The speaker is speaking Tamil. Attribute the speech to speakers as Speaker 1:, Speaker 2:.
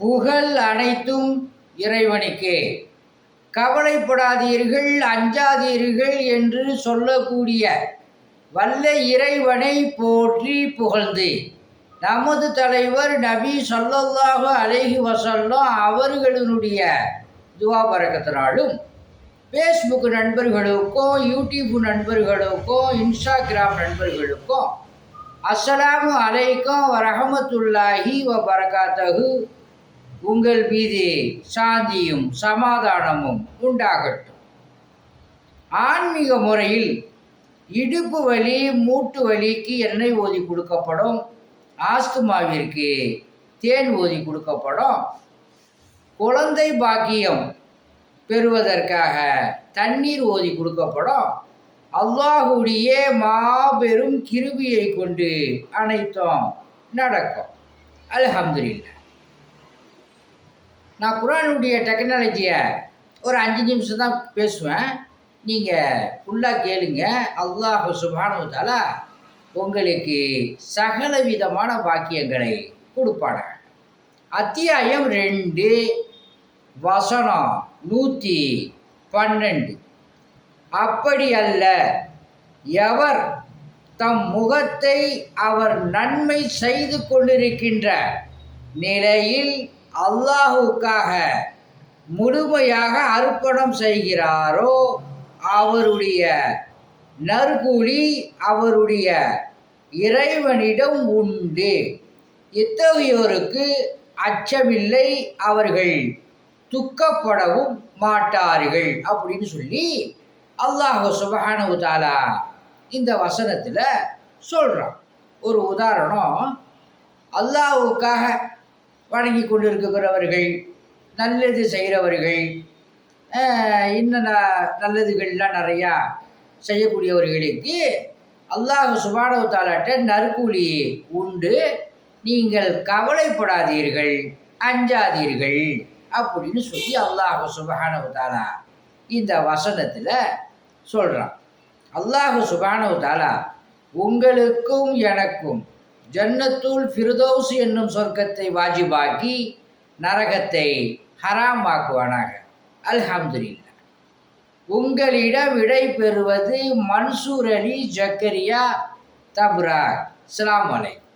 Speaker 1: புகழ் அனைத்தும் இறைவனுக்கே. கவலைப்படாதீர்கள் அஞ்சாதீர்கள் என்று சொல்லக்கூடிய வல்ல இறைவனை போற்றி புகழ்ந்து நமது தலைவர் நபி சொல்லல்லாக அழகி வஸல்லம் அவர்களினுடைய துவா பறக்கத்தினாலும் ஃபேஸ்புக் நண்பர்களுக்கும் யூடியூப் நண்பர்களுக்கும் இன்ஸ்டாகிராம் நண்பர்களுக்கும் அஸ்ஸலாமு அலைக்கும் வரஹமத்துல்லாஹி வ பரகாத்தஹு உங்கள் மீது சாந்தியும் சமாதானமும் உண்டாகட்டும். ஆன்மீக முறையில் இடுப்பு வலி மூட்டு வலிக்கு எண்ணெய் ஓதி கொடுக்கப்படும். ஆஸ்துமாவிற்கு தேன் ஓதி கொடுக்கப்படும். குழந்தை பாக்கியம் பெறுவதற்காக தண்ணீர் ஓதி கொடுக்கப்படும். அல்லாஹுடைய மாபெரும் கிருபியை கொண்டு அனைத்தும் நடக்கும். அல்ஹம்துலில்லாஹ். நான் குரானுடைய டெக்னாலஜியை ஒரு அஞ்சு நிமிஷம் தான் பேசுவேன். நீங்கள் ஃபுல்லாக கேளுங்க. அல்லாஹ் சுபானுவதால உங்களுக்கு சகல விதமான வாக்கியங்களை கொடுப்பான அத்தியாயம் ரெண்டு வசனம் நூற்றி பன்னெண்டு. அப்படி அல்ல எவர் தம் முகத்தை அவர் நன்மை செய்து கொண்டிருக்கின்ற நிலையில் அல்லாஹுக்காக முழுமையாக அர்ப்பணம் செய்கிறாரோ அவருடைய நற்கூலி அவருடைய இறைவனிடம் உண்டு. இத்தகையோருக்கு அச்சமில்லை அவர்கள் துக்கப்படவும் மாட்டார்கள் அப்படின்னு சொல்லி அல்லாஹு சுபஹானு தாலா இந்த வசனத்தில் சொல்கிறான் ஒரு உதாரணம் அல்லாஹுக்காக வணங்கி கொண்டிருக்கிறவர்கள் நல்லது செய்கிறவர்கள் இன்னும் நல்லதுகள்லாம் நிறையா செய்யக்கூடியவர்களுக்கு அல்லாஹ் சுபானவத்தாலாட்ட நற்கூலி உண்டு. நீங்கள் கவலைப்படாதீர்கள் அஞ்சாதீர்கள் அப்படின்னு சொல்லி அல்லாஹ் சுபானவத்தாலா தாலா இந்த வசனத்தில் சொல்கிறான் அல்லாஹ் சுபானவத்தாலா உங்களுக்கும் எனக்கும் ஜன்னத்துல் ஃபிர்தௌஸ் என்னும் சொர்க்கத்தை வாஜிபாக்கி நரகத்தை ஹராம் ஆக்குவானாக அல்ஹம்துலில்லாஹ். உங்களிடம் விடை பெறுவது மன்சூர் அலி ஜக்கரியா தப்ரா. இஸ்லாம் அலைக்கும்.